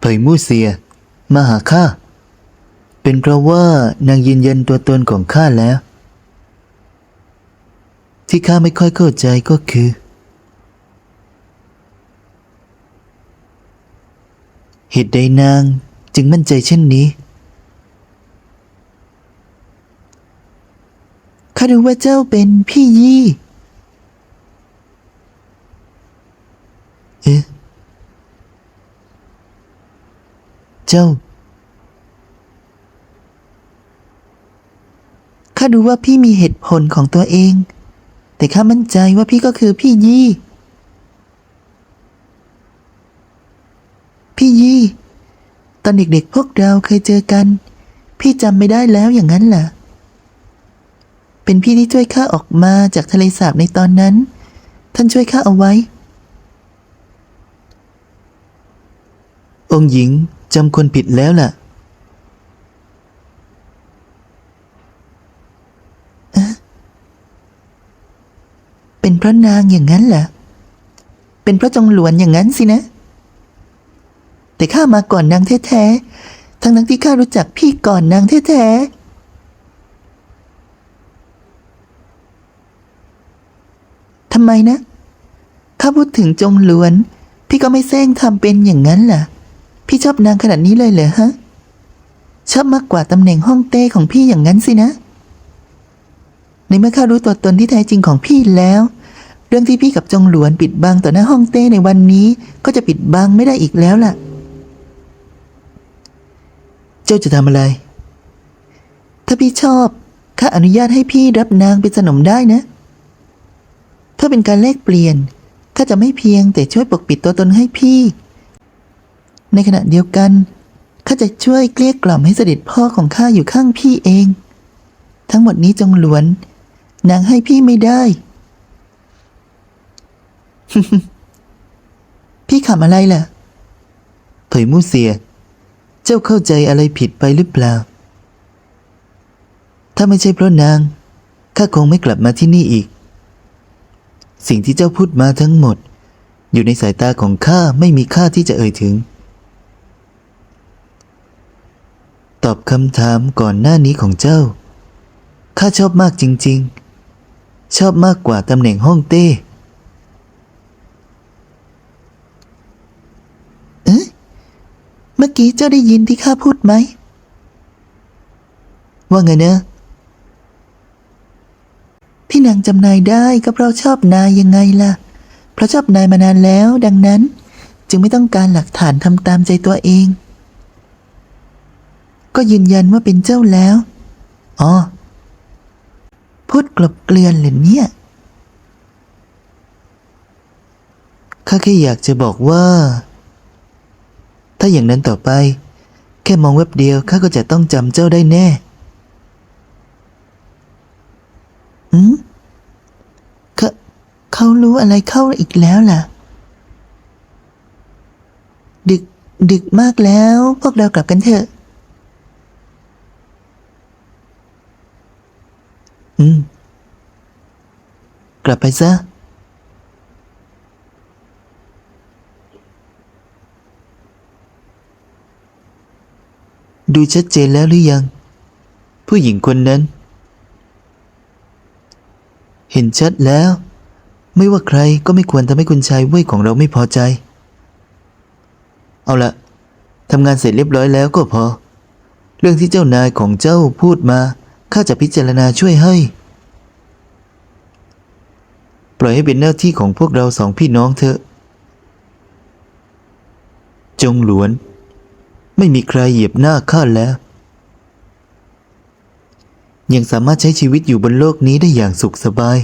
เผยมู่เสีย มาหาข้า เป็นเพราะว่านางยืนยันตัวตนของข้าแล้ว ที่ข้าไม่ค่อยเข้าใจก็คือ เหตุใดนางจึงมั่นใจเช่นนี้ข้ารู้ว่าเจ้าเป็นพี่ยี่ เอ๊ะ เจ้า ข้ารู้ว่าพี่มีเหตุผลของตัวเอง แต่ข้ามั่นใจว่าพี่ก็คือพี่ยี่ พี่ยี่ ตอนเด็กๆพวกเราเคยเจอกัน พี่จำไม่ได้แล้วอย่างนั้นเหรอเป็นพี่ที่ช่วยข้าออกมาจากทะเลสาบในตอนนั้น ท่านช่วยข้าเอาไว้ องค์หญิง จำคนผิดแล้วล่ะเป็นพระนางอย่างนั้นเหรอ เป็นพระจงหลวนอย่างนั้นสินะ แต่ข้ามาก่อนนางแท้ๆ ทั้งทั้งที่ข้ารู้จักพี่ก่อนนางแท้ๆทำไมนะข้าพูดถึงจงหลวน พี่ก็ไม่แซงทำเป็นอย่างนั้นล่ะ พี่ชอบนางขนาดนี้เลยเหรอฮะ ชอบมากกว่าตำแหน่งห้องเต้ของพี่อย่างนั้นสินะ ในเมื่อข้ารู้ตัวตนที่แท้จริงของพี่แล้ว เรื่องที่พี่กับจงหลวนปิดบังต่อหน้าห้องเต้ในวันนี้ ก็จะปิดบังไม่ได้อีกแล้วล่ะ เจ้าจะทำอะไร ถ้าพี่ชอบข้าอนุญาตให้พี่รับนางเป็นสนมได้นะเพื่อเป็นการแลกเปลี่ยนข้าจะไม่เพียงแต่ช่วยปกปิดตัวตนให้พี่ ในขณะเดียวกันข้าจะช่วยเกลี้ยกล่อมให้เสด็จพ่อของข้าอยู่ข้างพี่เอง ทั้งหมดนี้จงหลวน นางให้พี่ไม่ได้ พี่ขำอะไรล่ะเผยมูเสีย เจ้าเข้าใจอะไรผิดไปหรือเปล่า ถ้าไม่ใช่เพราะนาง ข้าคงไม่กลับมาที่นี่อีก สิ่งที่เจ้าพูดมาทั้งหมด อยู่ในสายตาของข้าไม่มีค่าที่จะเอ่ยถึง ตอบคำถามก่อนหน้านี้ของเจ้า ข้าชอบมากจริง ๆ ชอบมากกว่าตำแหน่งห้องเต้เอ๊ะเมื่อกี้เจ้าได้ยินที่ข้าพูดไหม ว่าไงนะพี่นางจำนายได้ก็เพราะชอบนายยังไงล่ะ เพราะชอบนายมานานแล้ว ดังนั้น จึงไม่ต้องการหลักฐานทำตามใจตัวเอง ก็ยืนยันว่าเป็นเจ้าแล้ว อ๋อ พูดกลบเกลื่อนเหรอเนี่ย ข้าแค่อยากจะบอกว่า ถ้าอย่างนั้นต่อไป แค่มองเว็บเดียวข้าก็จะต้องจำเจ้าได้แน่ อืมเขาเขารู้อะไรเข้าอีกแล้วล่ะ ดึก ดึกมากแล้ว พวกเรากลับกันเถอะ อืม กลับไปซะ ดูชัดเจนแล้วหรือยัง ผู้หญิงคนนั้น เห็นชัดแล้ว ไม่ว่าใครก็ไม่ควรทำให้คุณชายเว่ยของเราไม่พอใจ เอาละทำงานเสร็จเรียบร้อยแล้วก็พอ เรื่องที่เจ้านายของเจ้าพูดมา ข้าจะพิจารณาช่วยให้ ปล่อยให้เป็นหน้าที่ของพวกเราสองพี่น้องเถอะ จงหลวน ไม่มีใครเหยียบหน้าข้าแล้ว ยังสามารถใช้ชีวิตอยู่บนโลกนี้ได้อย่างสุขสบาย